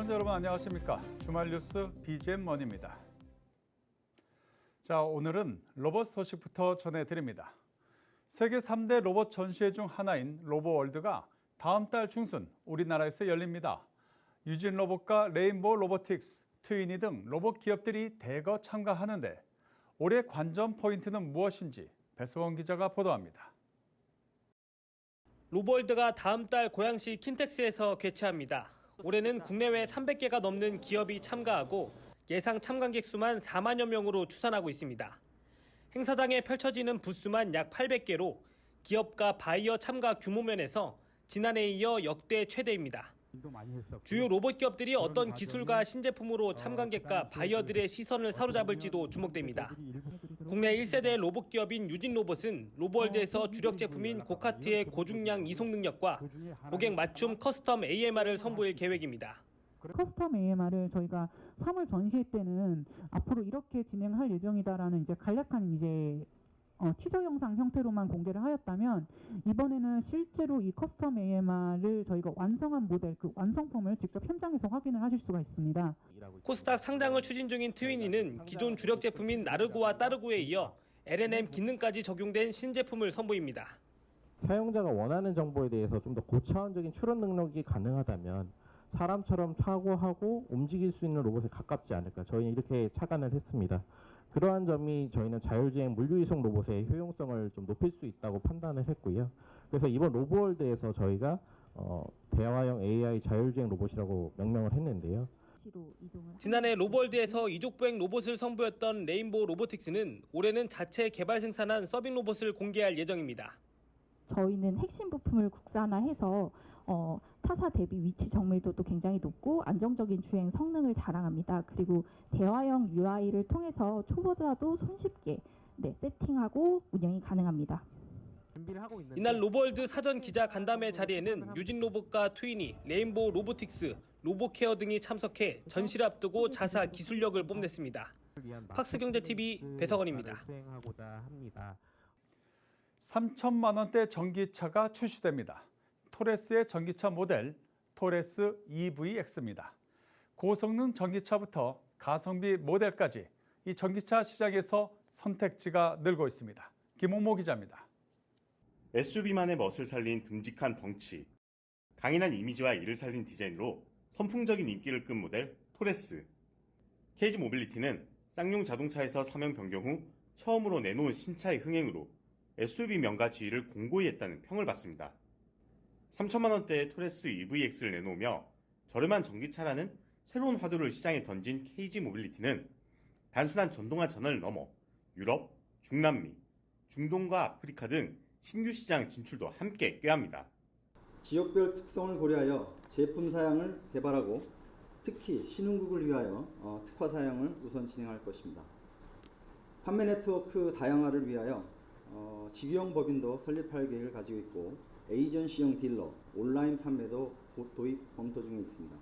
시청자 여러분 안녕하십니까? 주말 뉴스 BGM 먼입니다. 자, 오늘은 로봇 소식부터 전해드립니다. 세계 3대 로봇 전시회 중 하나인 로보월드가 다음 달 중순 우리나라에서 열립니다. 유진 로봇과 레인보우 로보틱스, 트위니 등 로봇 기업들이 대거 참가하는데 올해 관전 포인트는 무엇인지 배수원 기자가 보도합니다. 로보월드가 다음 달 고양시 킨텍스에서 개최합니다. 올해는 국내외 300개가 넘는 기업이 참가하고 예상 참관객 수만 4만여 명으로 추산하고 있습니다. 행사장에 펼쳐지는 부스만 약 800개로 기업과 바이어 참가 규모 면에서 지난해에 이어 역대 최대입니다. 주요 로봇 기업들이 어떤 기술과 신제품으로 참관객과 바이어들의 시선을 사로잡을지도 주목됩니다. 국내 1세대 로봇 기업인 유진 로봇은 로보월드에서 주력 제품인 고카트의 고중량 이송 능력과 고객 맞춤 커스텀 AMR을 선보일 계획입니다. 커스텀 AMR을 저희가 3월 전시회 때는 앞으로 이렇게 진행할 예정이다라는 이제 간략한 이제 어, 티저 영상 형태로만 공개를 하였다면 이번에는 실제로 이 커스텀 AMR을 저희가 완성한 모델 그 완성품을 직접 현장에서 확인을 하실 수가 있습니다. 코스닥 상장을 추진 중인 트위니는 기존 주력 제품인 나르고와 따르고에 이어 LNM 기능까지 적용된 신제품을 선보입니다. 사용자가 원하는 정보에 대해서 좀 더 고차원적인 추론 능력이 가능하다면 사람처럼 사고하고 움직일 수 있는 로봇에 가깝지 않을까 저희는 이렇게 착안을 했습니다. 그러한 점이 저희는 자율주행 물류이송 로봇의 효용성을 좀 높일 수 있다고 판단을 했고요. 그래서 이번 로보월드에서 저희가 어, 대화형 AI 자율주행 로봇이라고 명명을 했는데요. 지난해 로보월드에서 이족보행 로봇을 선보였던 레인보우 로보틱스는 올해는 자체 개발 생산한 서빙 로봇을 공개할 예정입니다. 저희는 핵심 부품을 국산화해서 어, 타사 대비 위치 정밀도도 굉장히 높고 안정적인 주행 성능을 자랑합니다. 그리고 대화형 UI를 통해서 초보자도 손쉽게 네, 세팅하고 운영이 가능합니다. 이날 로보월드 사전 기자 간담회 자리에는 유진 로봇과 트위니, 레인보우 로보틱스, 로보케어 등이 참석해 전시를 앞두고 자사 기술력을 뽐냈습니다. 팍스경제TV 배석원입니다. 3천만 원대 전기차가 출시됩니다. 토레스의 전기차 모델 토레스 EVX입니다. 고성능 전기차부터 가성비 모델까지 이 전기차 시장에서 선택지가 늘고 있습니다. 김홍모 기자입니다. SUV만의 멋을 살린 듬직한 덩치, 강인한 이미지와 이를 살린 디자인으로 선풍적인 인기를 끈 모델 토레스. 케이지 모빌리티는 쌍용 자동차에서 사명 변경 후 처음으로 내놓은 신차의 흥행으로 SUV 명가 지위를 공고히 했다는 평을 받습니다. 3천만 원대의 토레스 EVX를 내놓으며 저렴한 전기차라는 새로운 화두를 시장에 던진 KG 모빌리티는 단순한 전동화 전환을 넘어 유럽, 중남미, 중동과 아프리카 등 신규 시장 진출도 함께 꾀합니다. 지역별 특성을 고려하여 제품 사양을 개발하고 특히 신흥국을 위하여 어, 특화 사양을 우선 진행할 것입니다. 판매 네트워크 다양화를 위하여 어, 직영 법인도 설립할 계획을 가지고 있고 에이전시형 딜러, 온라인 판매도 곧 도입 검토 중에 있습니다.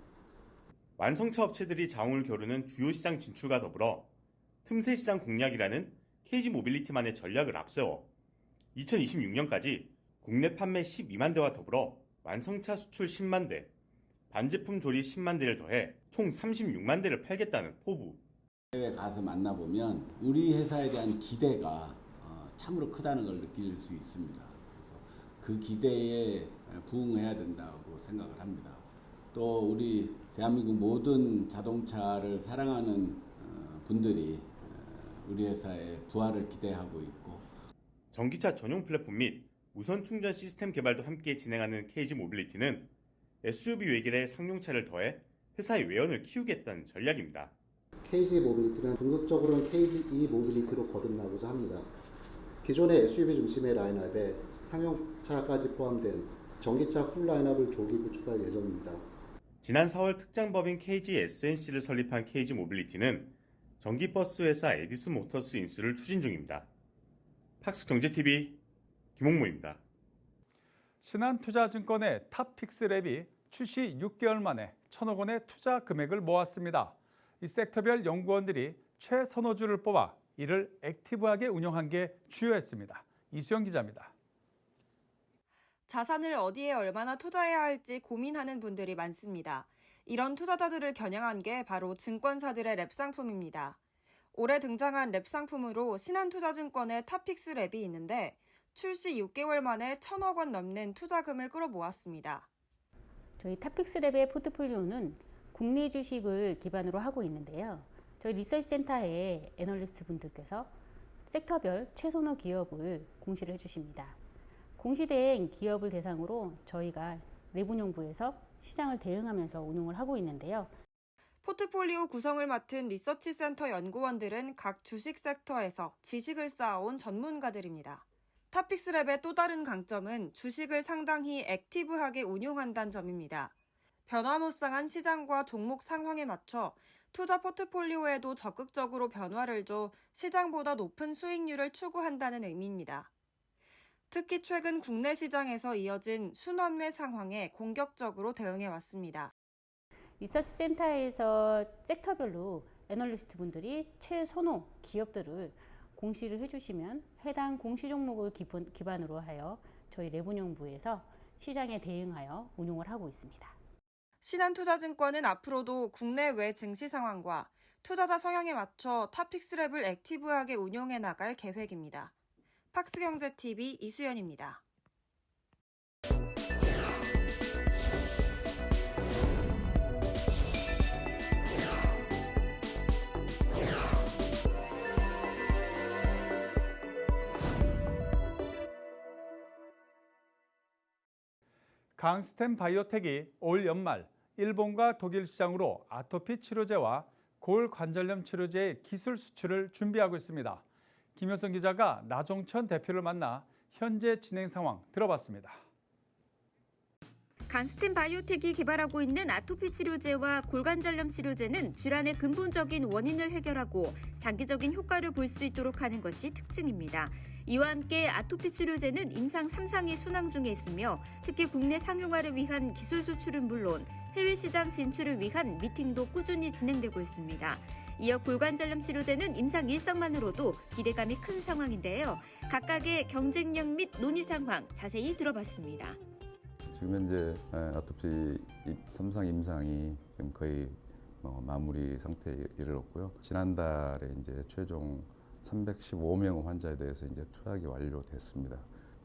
완성차 업체들이 자웅을 겨루는 주요 시장 진출과 더불어 틈새 시장 공략이라는 KG 모빌리티만의 전략을 앞세워 2026년까지 국내 판매 12만 대와 더불어 완성차 수출 10만 대, 반제품 조립 10만 대를 더해 총 36만 대를 팔겠다는 포부. 해외 가서 만나보면 우리 회사에 대한 기대가 어, 참으로 크다는 걸 느낄 수 있습니다. 그 기대에 부응해야 된다고 생각을 합니다. 또 우리 대한민국 모든 자동차를 사랑하는 어, 분들이 어, 우리 회사의 부활을 기대하고 있고 전기차 전용 플랫폼 및 무선 충전 시스템 개발도 함께 진행하는 KG 모빌리티는 SUV 외길에 상용차를 더해 회사의 외연을 키우겠다는 전략입니다. KG 모빌리티는 궁극적으로는 KG E 모빌리티로 거듭나고자 합니다. 기존의 SUV 중심의 라인업에 상용차까지 포함된 전기차 풀 라인업을 조기 구축할 예정입니다. 지난 4월 특장법인 KG SNC를 설립한 KG 모빌리티는 전기버스 회사 에디슨 모터스 인수를 추진 중입니다. 팍스경제TV 김홍모입니다. 신한투자증권의 탑픽스랩이 출시 6개월 만에 천억 원의 투자 금액을 모았습니다. 이 섹터별 연구원들이 최선호주를 뽑아 이를 액티브하게 운영한 게 주요했습니다. 이수영 기자입니다. 자산을 어디에 얼마나 투자해야 할지 고민하는 분들이 많습니다. 이런 투자자들을 겨냥한 게 바로 증권사들의 랩 상품입니다. 올해 등장한 랩 상품으로 신한투자증권의 탑픽스 랩이 있는데 출시 6개월 만에 천억 원 넘는 투자금을 끌어모았습니다. 저희 탑픽스 랩의 포트폴리오는 국내 주식을 기반으로 하고 있는데요. 저희 리서치 센터의 애널리스트 분들께서 섹터별 최선호 기업을 공시를 해주십니다. 공시된 기업을 대상으로 저희가 내분용부에서 시장을 대응하면서 운용을 하고 있는데요. 포트폴리오 구성을 맡은 리서치 센터 연구원들은 각 주식 섹터에서 지식을 쌓아온 전문가들입니다. 탑픽스랩의 또 다른 강점은 주식을 상당히 액티브하게 운용한다는 점입니다. 변화무쌍한 시장과 종목 상황에 맞춰 투자 포트폴리오에도 적극적으로 변화를 줘 시장보다 높은 수익률을 추구한다는 의미입니다. 특히 최근 국내 시장에서 이어진 순환매 상황에 공격적으로 대응해 왔습니다. 리서치 센터에서 섹터별로 애널리스트 분들이 최선호 기업들을 공시를 해주시면 해당 공시 종목을 기본, 기반으로 하여 저희 내분용부에서 시장에 대응하여 운용을 하고 있습니다. 신한투자증권은 앞으로도 국내외 증시 상황과 투자자 성향에 맞춰 탑픽스랩을 액티브하게 운용해 나갈 계획입니다. 팍스경제TV 이수연입니다. 강스템 바이오텍이 올 연말 일본과 독일 시장으로 아토피 치료제와 골 관절염 치료제의 기술 수출을 준비하고 있습니다. 김효선 기자가 나종천 대표를 만나 현재 진행 상황 들어봤습니다. 강스템 바이오텍이 개발하고 있는 아토피 치료제와 골관절염 치료제는 질환의 근본적인 원인을 해결하고 장기적인 효과를 볼 수 있도록 하는 것이 특징입니다. 이와 함께 아토피 치료제는 임상 3상이 순항 중에 있으며 특히 국내 상용화를 위한 기술 수출은 물론 해외 시장 진출을 위한 미팅도 꾸준히 진행되고 있습니다. 이어 골관절염 치료제는 임상 1상만으로도 기대감이 큰 상황인데요. 각각의 경쟁력 및 논의 상황 자세히 들어봤습니다. 지금 현재 아토피 3상 임상이 지금 거의 뭐 마무리 상태에 이르렀고요. 지난달에 이제 최종 315명 환자에 대해서 이제 투약이 완료됐습니다.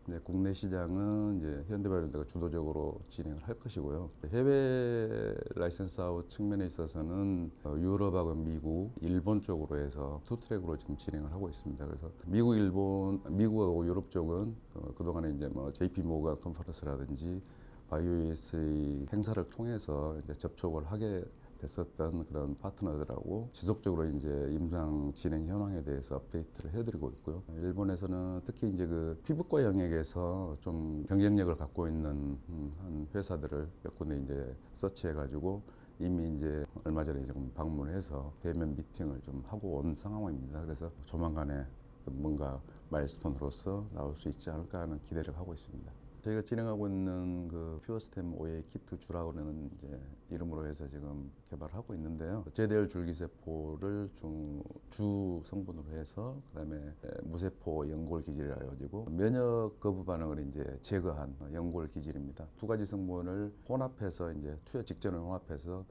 근데 국내 시장은 이제 현대바이오가 주도적으로 진행을 할 것이고요. 해외 라이센스 아웃 측면에 있어서는 어, 유럽하고 미국, 일본 쪽으로 해서 투 트랙으로 지금 진행을 하고 있습니다. 그래서 미국, 일본, 미국하고 유럽 쪽은 어, 그동안에 이제 뭐 JP 모가 컨퍼런스라든지 바이오에스의 행사를 통해서 이제 접촉을 하게 됐었던 그런 파트너들하고 지속적으로 이제 임상 진행 현황에 대해서 업데이트를 해드리고 있고요. 일본에서는 특히 이제 그 피부과 영역에서 좀 경쟁력을 갖고 있는 음, 한 회사들을 몇 군데 이제 서치해가지고 이미 이제 얼마 전에 좀 방문해서 대면 미팅을 좀 하고 온 상황입니다. 그래서 조만간에 뭔가 마일스톤으로서 나올 수 있지 않을까 하는 기대를 하고 있습니다. 저희가 진행하고 있는 그 퓨어스템 OA 키트 주라고는 이제 이름으로 해서 지금 개발하고 있는데요. 제대열 줄기세포를 중, 주 성분으로 해서 그다음에 무세포 연골 기질이라 가지고 면역 거부 반응을 이제 제거한 연골 기질입니다. 두 가지 성분을 혼합해서 이제 투여 직전을 혼합해서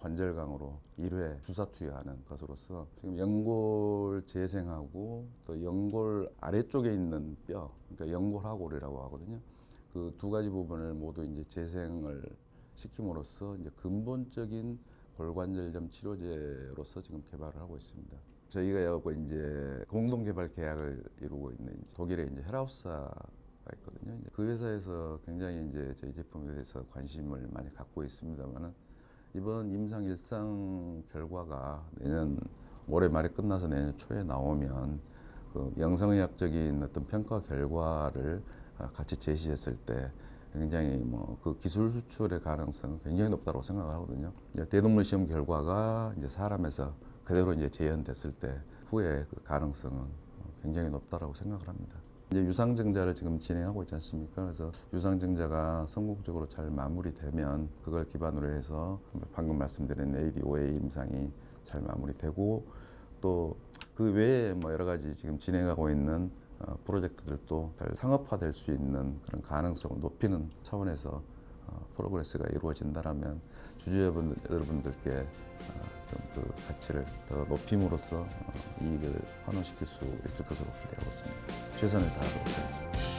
관절강으로 1회 주사 투여하는 것으로서 지금 연골 재생하고 또 연골 아래쪽에 있는 뼈, 그러니까 연골하골이라고 하거든요. 그 두 가지 부분을 모두 이제 재생을 시킴으로써 이제 근본적인 골관절염 치료제로서 지금 개발을 하고 있습니다. 저희가 여고 이제 공동 개발 계약을 이루고 있는 독일의 이제 헬하우스가 있거든요. 그 회사에서 굉장히 이제 저희 제품에 대해서 관심을 많이 갖고 있습니다만은 이번 임상 일상 결과가 내년 올해 말에 끝나서 내년 초에 나오면 그 영상의학적인 어떤 평가 결과를 같이 제시했을 때 굉장히 뭐 그 기술 수출의 가능성은 굉장히 높다고 생각을 하거든요. 이제 대동물 시험 결과가 이제 사람에서 그대로 이제 재현됐을 때 후에 그 가능성은 굉장히 높다라고 생각을 합니다. 이제 유상증자를 지금 진행하고 있지 않습니까? 그래서 유상증자가 성공적으로 잘 마무리되면 그걸 기반으로 해서 방금 말씀드린 ADOA 임상이 잘 마무리되고 또 그 외에 뭐 여러 가지 지금 진행하고 있는 어, 프로젝트들도 잘 상업화될 수 있는 그런 가능성을 높이는 차원에서 어, 프로그레스가 이루어진다라면 주주 여러분- 여러분들께 어, 좀그 가치를 더 높임으로써 어, 이익을 환원시킬 수 있을 것으로 기대하고 있습니다. 최선을 다하도록 하겠습니다.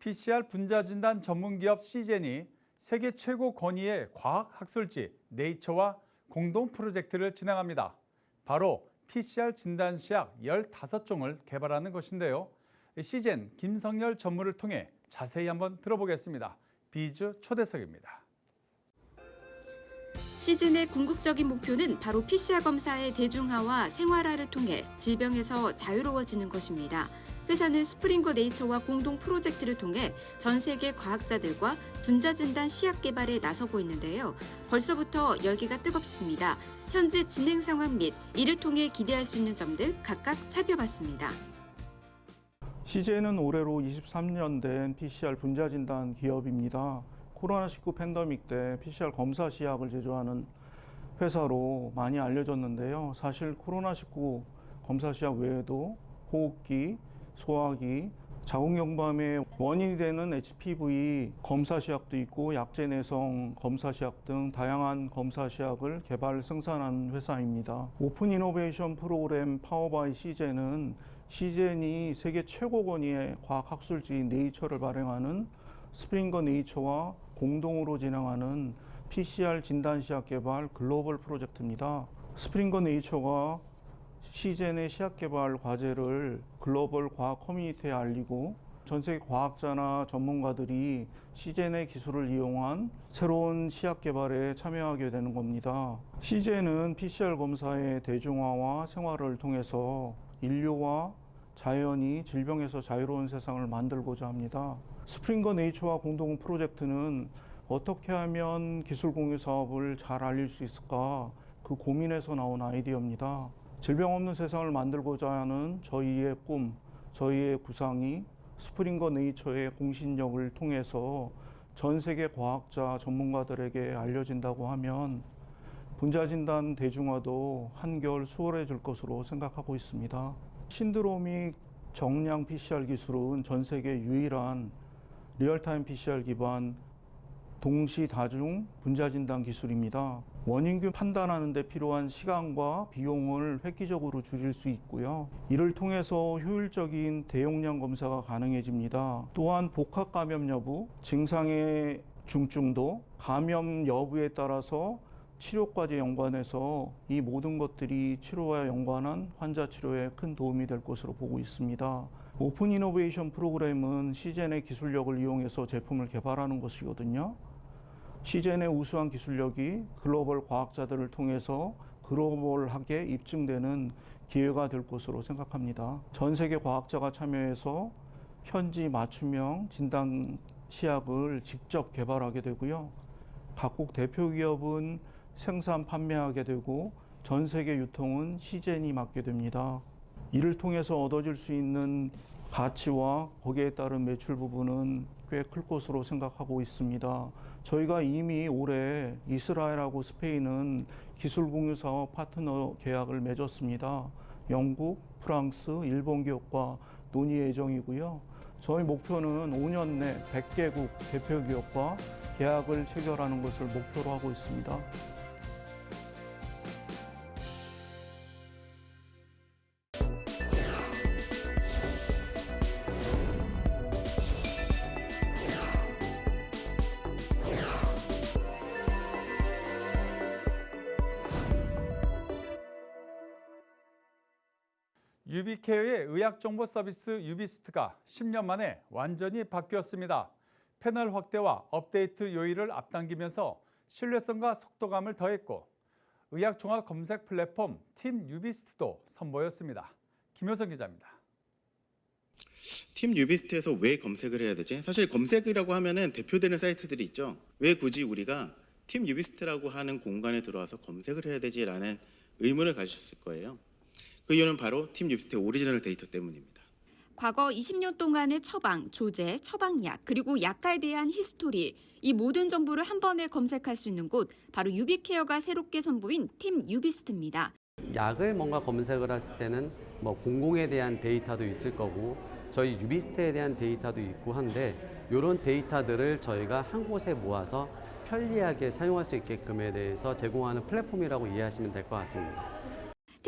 PCR 분자 진단 전문 기업 시젠이 세계 최고 권위의 과학 학술지 네이처와 공동 프로젝트를 진행합니다. 바로 PCR 진단 시약 15종을 개발하는 것인데요. 시젠 김성열 전무를 통해 자세히 한번 들어보겠습니다. 비즈 초대석입니다. 시즌의 궁극적인 목표는 바로 PCR 검사의 대중화와 생활화를 통해 질병에서 자유로워지는 것입니다. 회사는 스프링거 네이처와 공동 프로젝트를 통해 전 세계 과학자들과 분자 진단 시약 개발에 나서고 있는데요. 벌써부터 열기가 뜨겁습니다. 현재 진행 상황 및 이를 통해 기대할 수 있는 점들 각각 살펴봤습니다. CJ는 올해로 23년 된 PCR 분자 진단 기업입니다. 코로나19 팬데믹 때 PCR 검사 시약을 제조하는 회사로 많이 알려졌는데요. 사실 코로나19 검사 시약 외에도 호흡기, 소화기, 자궁경부암의 원인이 되는 HPV 검사 시약도 있고 약제 내성 검사 시약 등 다양한 검사 시약을 개발 생산하는 회사입니다. 오픈 이노베이션 프로그램 파워바이 시젠은 시젠이 세계 최고 권위의 과학 학술지 네이처를 발행하는 스프링거 네이처와 공동으로 진행하는 PCR 진단 시약 개발 글로벌 프로젝트입니다. 스프링거 네이처가 시젠의 시약 개발 과제를 글로벌 과학 커뮤니티에 알리고 전 세계 과학자나 전문가들이 시젠의 기술을 이용한 새로운 시약 개발에 참여하게 되는 겁니다. 시젠은 PCR 검사의 대중화와 생활을 통해서 인류와 자연이 질병에서 자유로운 세상을 만들고자 합니다. 스프링거 네이처와 공동 프로젝트는 어떻게 하면 기술 공유 사업을 잘 알릴 수 있을까 그 고민에서 나온 아이디어입니다. 질병 없는 세상을 만들고자 하는 저희의 꿈, 저희의 구상이 스프링거 네이처의 공신력을 통해서 전 세계 과학자 전문가들에게 알려진다고 하면 분자 진단 대중화도 한결 수월해질 것으로 생각하고 있습니다. 신드로믹 정량 PCR 기술은 전 세계 유일한 리얼타임 PCR 기반 동시 다중 분자 진단 기술입니다. 원인균 판단하는 데 필요한 시간과 비용을 획기적으로 줄일 수 있고요. 이를 통해서 효율적인 대용량 검사가 가능해집니다. 또한 복합 감염 여부, 증상의 중증도, 감염 여부에 따라서 치료까지 연관해서 이 모든 것들이 치료와 연관한 환자 치료에 큰 도움이 될 것으로 보고 있습니다. 오픈 이노베이션 프로그램은 시젠의 기술력을 이용해서 제품을 개발하는 것이거든요. 시젠의 우수한 기술력이 글로벌 과학자들을 통해서 글로벌하게 입증되는 기회가 될 것으로 생각합니다. 전 세계 과학자가 참여해서 현지 맞춤형 진단 시약을 직접 개발하게 되고요. 각국 대표 기업은 생산 판매하게 되고 전 세계 유통은 시젠이 맡게 됩니다. 이를 통해서 얻어질 수 있는 가치와 거기에 따른 매출 부분은 꽤 클 것으로 생각하고 있습니다. 저희가 이미 올해 이스라엘하고 스페인은 기술 공유 사업 파트너 계약을 맺었습니다. 영국, 프랑스, 일본 기업과 논의 예정이고요. 저희 목표는 5년 내 100개국 대표 기업과 계약을 체결하는 것을 목표로 하고 있습니다. 유비케어의 의학 정보 서비스 유비스트가 10년 만에 완전히 바뀌었습니다. 패널 확대와 업데이트 요일을 앞당기면서 신뢰성과 속도감을 더했고 의학 종합 검색 플랫폼 팀 유비스트도 선보였습니다. 김효성 기자입니다. 팀 유비스트에서 왜 검색을 해야 되지? 사실 검색이라고 하면은 대표되는 사이트들이 있죠. 왜 굳이 우리가 팀 유비스트라고 하는 공간에 들어와서 검색을 해야 되지라는 의문을 가지셨을 거예요. 그 이유는 바로 팀 유비스트의 오리지널 데이터 때문입니다. 과거 20년 동안의 처방, 조제, 처방약, 그리고 약가에 대한 히스토리, 이 모든 정보를 한 번에 검색할 수 있는 곳, 바로 유비케어가 새롭게 선보인 팀 유비스트입니다. 약을 뭔가 검색을 했을 때는 뭐 공공에 대한 데이터도 있을 거고 저희 유비스트에 대한 데이터도 있고 한데 이런 데이터들을 저희가 한 곳에 모아서 편리하게 사용할 수 있게끔에 대해서 제공하는 플랫폼이라고 이해하시면 될 것 같습니다.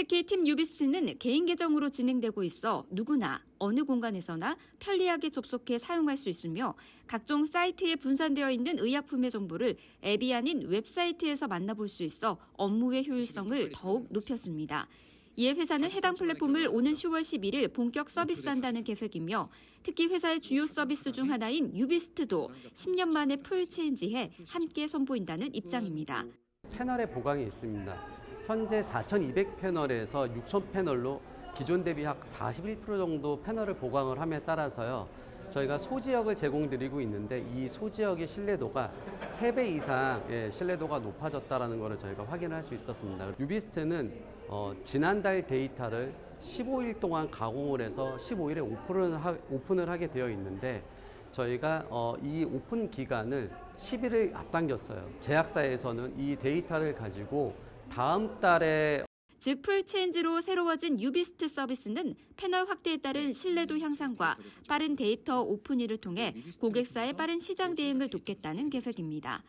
특히 팀 유비스는 개인 계정으로 진행되고 있어 누구나 어느 공간에서나 편리하게 접속해 사용할 수 있으며 각종 사이트에 분산되어 있는 의약품의 정보를 앱이 아닌 웹사이트에서 만나볼 수 있어 업무의 효율성을 더욱 높였습니다. 이에 회사는 해당 플랫폼을 오는 10월 11일 본격 서비스한다는 계획이며 특히 회사의 주요 서비스 중 하나인 유비스트도 10년 만에 풀 체인지해 함께 선보인다는 입장입니다. 패널의 보강이 있습니다. 현재 4,200 패널에서 6,000 패널로 기존 대비 약 41% 정도 패널을 보강을 함에 따라서요. 저희가 소지역을 제공드리고 있는데 이 소지역의 신뢰도가 3배 이상 예, 신뢰도가 높아졌다는 것을 저희가 확인할 수 있었습니다. 유비스트는 어, 지난달 데이터를 15일 동안 가공을 해서 15일에 오픈을, 하, 오픈을 하게 되어 있는데 저희가 어, 이 오픈 기간을 10일을 앞당겼어요. 제약사에서는 이 데이터를 가지고 다음 달에 즉 풀체인지로 새로워진 유비스트 서비스는 패널 확대에 따른 신뢰도 향상과 빠른 데이터 오픈일을 통해 고객사의 빠른 시장 대응을 돕겠다는 계획입니다.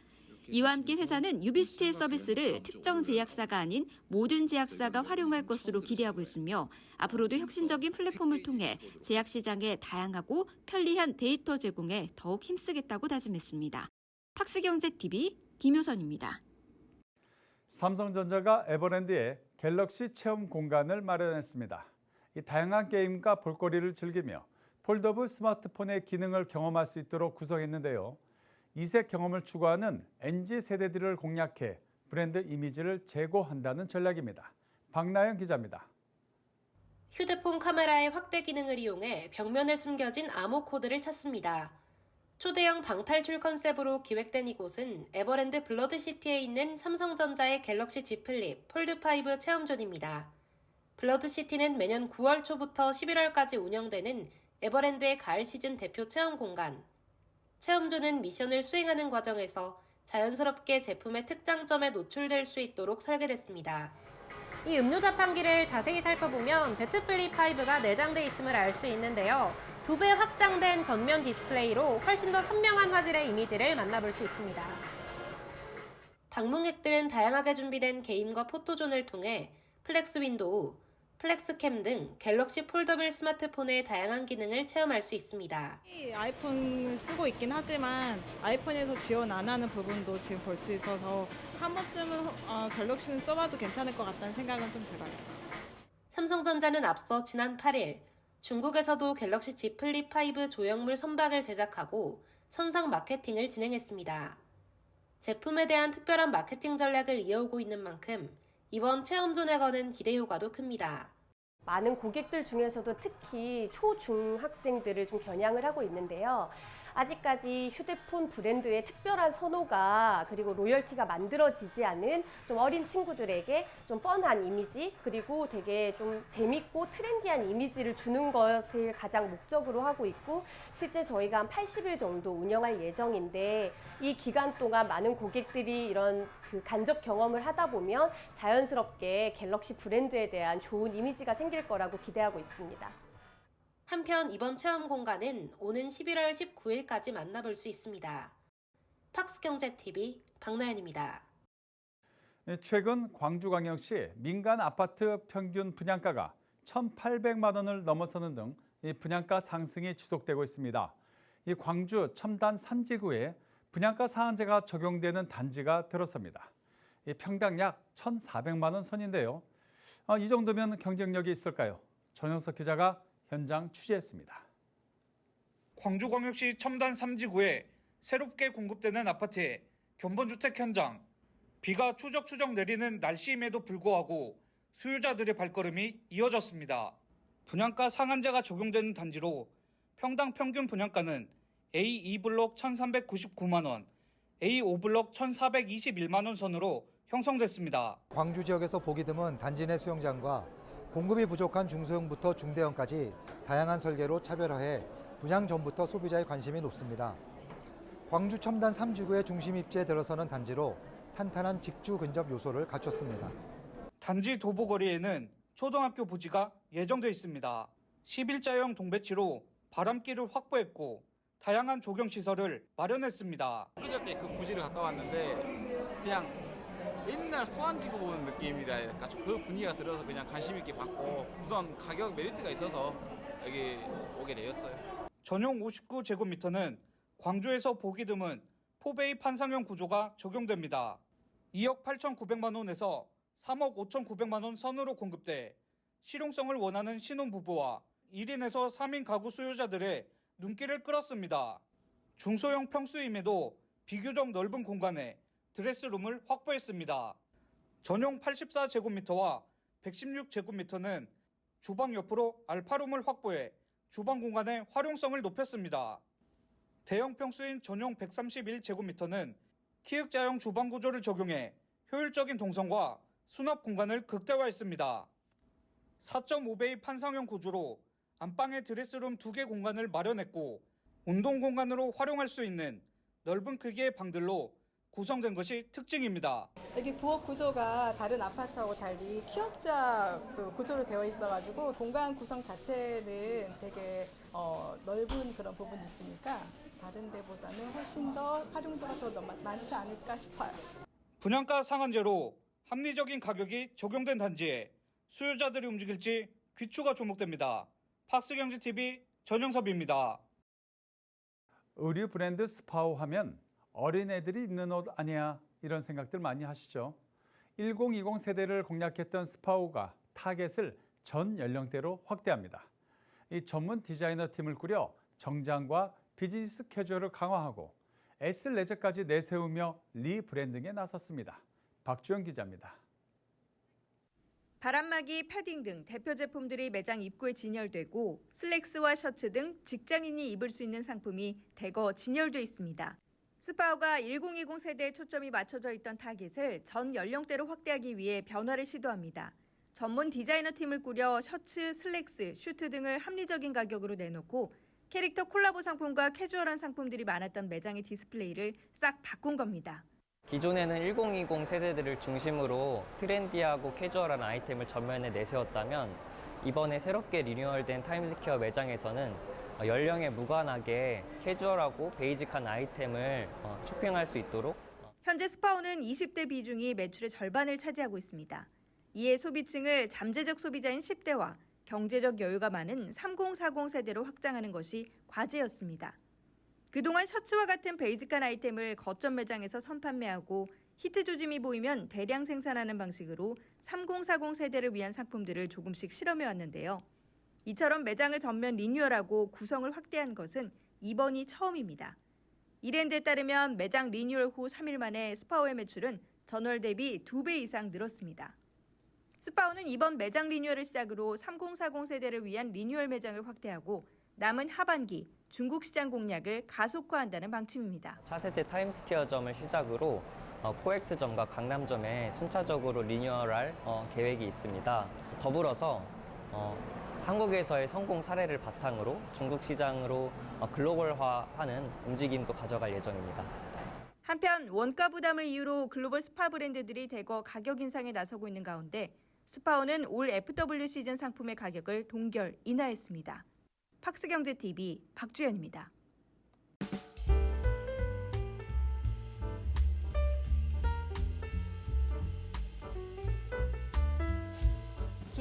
이와 함께 회사는 유비스트의 서비스를 특정 제약사가 아닌 모든 제약사가 활용할 것으로 기대하고 있으며 앞으로도 혁신적인 플랫폼을 통해 제약 시장의 다양하고 편리한 데이터 제공에 더욱 힘쓰겠다고 다짐했습니다. 팍스경제TV 김효선입니다. 삼성전자가 에버랜드에 갤럭시 체험 공간을 마련했습니다. 이 다양한 게임과 볼거리를 즐기며 폴더블 스마트폰의 기능을 경험할 수 있도록 구성했는데요. 이색 경험을 추구하는 NG 세대들을 공략해 브랜드 이미지를 제고한다는 전략입니다. 박나영 기자입니다. 휴대폰 카메라의 확대 기능을 이용해 벽면에 숨겨진 암호 코드를 찾습니다. 초대형 방탈출 컨셉으로 기획된 이곳은 에버랜드 블러드시티에 있는 삼성전자의 갤럭시 Z 플립 폴드5 체험존입니다. 블러드시티는 매년 9월 초부터 11월까지 운영되는 에버랜드의 가을 시즌 대표 체험 공간. 체험존은 미션을 수행하는 과정에서 자연스럽게 제품의 특장점에 노출될 수 있도록 설계됐습니다. 이 음료 자판기를 자세히 살펴보면 Z 플립 5가 내장돼 있음을 알 수 있는데요. 두 배 확장된 전면 디스플레이로 훨씬 더 선명한 화질의 이미지를 만나볼 수 있습니다. 방문객들은 다양하게 준비된 게임과 포토존을 통해 플렉스 윈도우, 플렉스캠 등 갤럭시 폴더블 스마트폰의 다양한 기능을 체험할 수 있습니다. 아이폰을 쓰고 있긴 하지만 아이폰에서 지원 안 하는 부분도 지금 볼 수 있어서 한 번쯤은 어, 갤럭시는 써봐도 괜찮을 것 같다는 생각은 좀 들어요. 삼성전자는 앞서 지난 8일 중국에서도 갤럭시 Z 플립 5 조형물 선박을 제작하고 선상 마케팅을 진행했습니다. 제품에 대한 특별한 마케팅 전략을 이어오고 있는 만큼 이번 체험존에 거는 기대 효과도 큽니다. 많은 고객들 중에서도 특히 초중학생들을 좀 겨냥을 하고 있는데요. 아직까지 휴대폰 브랜드의 특별한 선호가 그리고 로열티가 만들어지지 않은 좀 어린 친구들에게 좀 뻔한 이미지 그리고 되게 좀 재밌고 트렌디한 이미지를 주는 것을 가장 목적으로 하고 있고 실제 저희가 한 80일 정도 운영할 예정인데 이 기간 동안 많은 고객들이 이런 그 간접 경험을 하다 보면 자연스럽게 갤럭시 브랜드에 대한 좋은 이미지가 생길 거라고 기대하고 있습니다. 한편 이번 체험 공간은 오는 11월 19일까지 만나볼 수 있습니다. 팍스경제TV 박나연입니다. 예, 최근 광주광역시 민간 아파트 평균 분양가가 1,800만 원을 넘어서는 등이 분양가 상승이 지속되고 있습니다. 이 광주 첨단 3지구에 분양가 상한제가 적용되는 단지가 들어섭니다. 이 평당 약 1,400만 원 선인데요. 아, 이 정도면 경쟁력이 있을까요? 전영석 기자가 현장 취재했습니다. 광주광역시 첨단 3지구에 새롭게 공급되는 아파트의 견본주택 현장. 비가 추적추적 내리는 날씨임에도 불구하고 수요자들의 발걸음이 이어졌습니다. 분양가 상한제가 적용되는 단지로 평당 평균 분양가는 A2블록 1,399만 원, A5블록 1,421만 원 선으로 형성됐습니다. 광주 지역에서 보기 드문 단지 내 수영장과 공급이 부족한 중소형부터 중대형까지 다양한 설계로 차별화해 분양 전부터 소비자의 관심이 높습니다. 광주 첨단 3지구의 중심 입지에 들어서는 단지로 탄탄한 직주 근접 요소를 갖췄습니다. 단지 도보거리에는 초등학교 부지가 예정돼 있습니다. 11자형 동배치로 바람길을 확보했고 다양한 조경 시설을 마련했습니다. 그저께 그 부지를 갔다 왔는데 그냥 옛날 수안 지구 보는 느낌이랄까 그 분위기가 들어서 그냥 관심 있게 봤고 우선 가격 메리트가 있어서 여기 오게 되었어요. 전용 59제곱미터는 광주에서 보기 드문 포베이 판상형 구조가 적용됩니다. 2억 8,900만 원에서 3억 5,900만 원 선으로 공급돼 실용성을 원하는 신혼부부와 1인에서 3인 가구 수요자들의 눈길을 끌었습니다. 중소형 평수임에도 비교적 넓은 공간에 드레스룸을 확보했습니다. 전용 84제곱미터와 116제곱미터는 주방 옆으로 알파룸을 확보해 주방 공간의 활용성을 높였습니다. 대형 평수인 전용 131제곱미터는 키읔자형 주방 구조를 적용해 효율적인 동선과 수납 공간을 극대화했습니다. 4.5배의 판상형 구조로 안방에 드레스룸 2개 공간을 마련했고 운동 공간으로 활용할 수 있는 넓은 크기의 방들로 구성된 것이 특징입니다. 여기 부엌 구조가 다른 아파트하고 달리 키업자 그 구조로 되어 있어가지고 공간 구성 자체는 되게 어, 넓은 그런 부분이 있으니까 다른 데보다는 훨씬 더 활용도가 더 많지 않을까 싶어요. 분양가 상한제로 합리적인 가격이 적용된 단지에 수요자들이 움직일지 귀추가 주목됩니다. 팍스경제TV 전영섭입니다. 의류 브랜드 스파오 하면 어린애들이 입는 옷 아니야 이런 생각들 많이 하시죠. 1020 세대를 공략했던 스파오가 타겟을 전 연령대로 확대합니다. 이 전문 디자이너 팀을 꾸려 정장과 비즈니스 캐주얼을 강화하고 S레저까지 내세우며 리브랜딩에 나섰습니다. 박주영 기자입니다. 바람막이, 패딩 등 대표 제품들이 매장 입구에 진열되고 슬랙스와 셔츠 등 직장인이 입을 수 있는 상품이 대거 진열돼 있습니다. 스파오가 1020 세대에 초점이 맞춰져 있던 타깃을 전 연령대로 확대하기 위해 변화를 시도합니다. 전문 디자이너 팀을 꾸려 셔츠, 슬랙스, 슈트 등을 합리적인 가격으로 내놓고 캐릭터 콜라보 상품과 캐주얼한 상품들이 많았던 매장의 디스플레이를 싹 바꾼 겁니다. 기존에는 1020 세대들을 중심으로 트렌디하고 캐주얼한 아이템을 전면에 내세웠다면 이번에 새롭게 리뉴얼된 타임스퀘어 매장에서는 연령에 무관하게 캐주얼하고 베이직한 아이템을 어, 쇼핑할 수 있도록 현재 스파오는 20대 비중이 매출의 절반을 차지하고 있습니다. 이에 소비층을 잠재적 소비자인 10대와 경제적 여유가 많은 3040 세대로 확장하는 것이 과제였습니다. 그동안 셔츠와 같은 베이직한 아이템을 거점 매장에서 선판매하고 히트 조짐이 보이면 대량 생산하는 방식으로 3040 세대를 위한 상품들을 조금씩 실험해 왔는데요. 이처럼 매장을 전면 리뉴얼하고 구성을 확대한 것은 이번이 처음입니다. 이랜드에 따르면 매장 리뉴얼 후 3일 만에 스파오의 매출은 전월 대비 2배 이상 늘었습니다. 스파오는 이번 매장 리뉴얼을 시작으로 3040 세대를 위한 리뉴얼 매장을 확대하고 남은 하반기 중국 시장 공략을 가속화한다는 방침입니다. 차세대 타임스퀘어점을 시작으로 어, 코엑스점과 강남점에 순차적으로 리뉴얼할 어, 계획이 있습니다. 더불어서 어, 한국에서의 성공 사례를 바탕으로 중국 시장으로 어, 글로벌화하는 움직임도 가져갈 예정입니다. 한편 원가 부담을 이유로 글로벌 스파 브랜드들이 대거 가격 인상에 나서고 있는 가운데 스파오는 올 FW 시즌 상품의 가격을 동결 인하했습니다. 팍스경제TV 박주연입니다.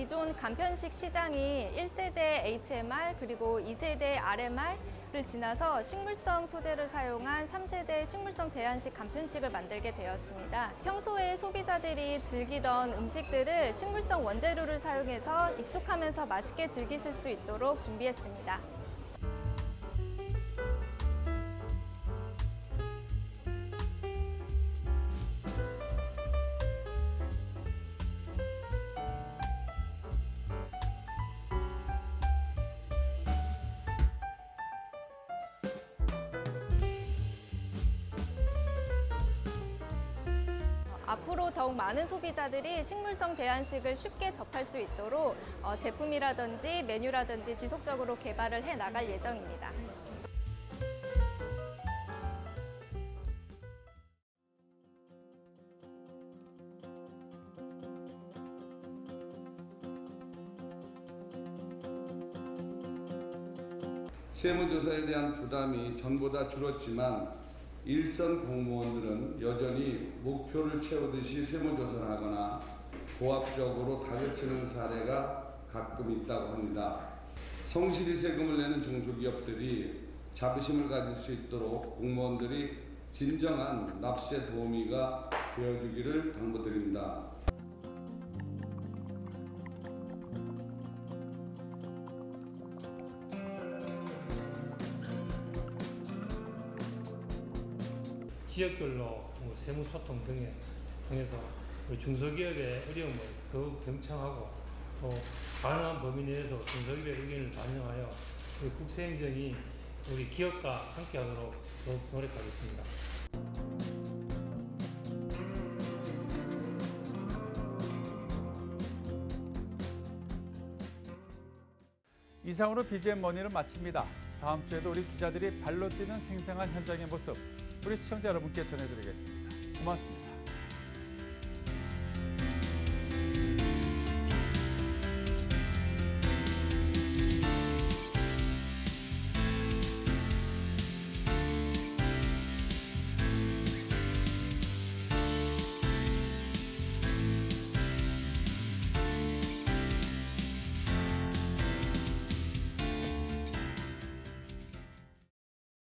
기존 간편식 시장이 1세대 HMR 그리고 2세대 RMR을 지나서 식물성 소재를 사용한 3세대 식물성 대안식 간편식을 만들게 되었습니다. 평소에 소비자들이 즐기던 음식들을 식물성 원재료를 사용해서 익숙하면서 맛있게 즐기실 수 있도록 준비했습니다. 많은 소비자들이 식물성 대안식을 쉽게 접할 수 있도록 어, 제품이라든지 메뉴라든지 지속적으로 개발을 해 나갈 예정입니다. 세무조사에 대한 부담이 전보다 줄었지만 일선 공무원들은 여전히 목표를 채우듯이 세무조사를 하거나 고압적으로 다그치는 사례가 가끔 있다고 합니다. 성실히 세금을 내는 중소기업들이 자부심을 가질 수 있도록 공무원들이 진정한 납세 도우미가 되어주기를 당부드립니다. 지역별로 뭐 세무 소통 등에 통해서 중소기업의 어려움을 더욱 경청하고 또 가능한 범위 내에서 중소기업의 의견을 반영하여 우리 국세행정이 우리 기업과 함께하도록 더욱 노력하겠습니다. 이상으로 BGM 머니를 마칩니다. 다음 주에도 우리 기자들이 발로 뛰는 생생한 현장의 모습 우리 시청자 여러분께 전해드리겠습니다. 고맙습니다.